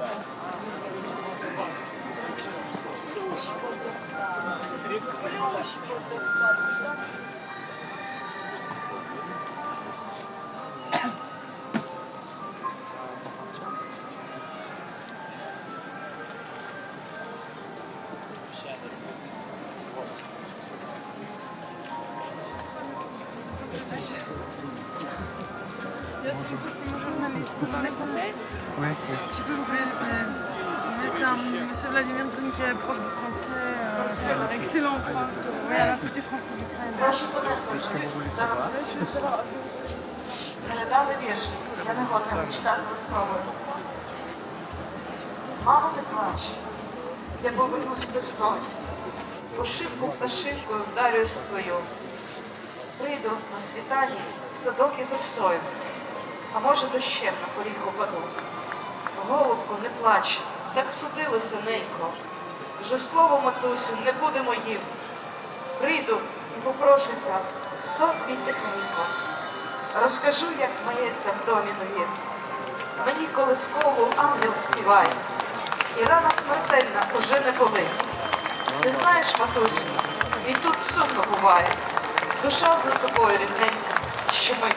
Je suis franciscaine journaliste. Vous parlez français Ouais, Je peux vous. Mais c'est un monsieur Vladimir Brun qui est prof de français, euh, excellent prof oui, à l'Institut français d'Ukraine. Прошу понести Передали вірш. Я не годна читати спробую. Мамо, не плач. Я повернусь весною. Пошивку пташинкою вдарюсь твою. Прийду на світанні в садок із росою. А може дощем на поріг упаду. Голубко, не плач, так судилося ненько. Вже слово, матусю, не буде моїм. Прийду і попрошуся в сон твій тихенько. Розкажу, як мається в домі нові. Мені колискову ангел співає, і рана смертельна уже не болить. Ти знаєш, матусю, і тут сумно буває. Душа за тобою рідненька щемить.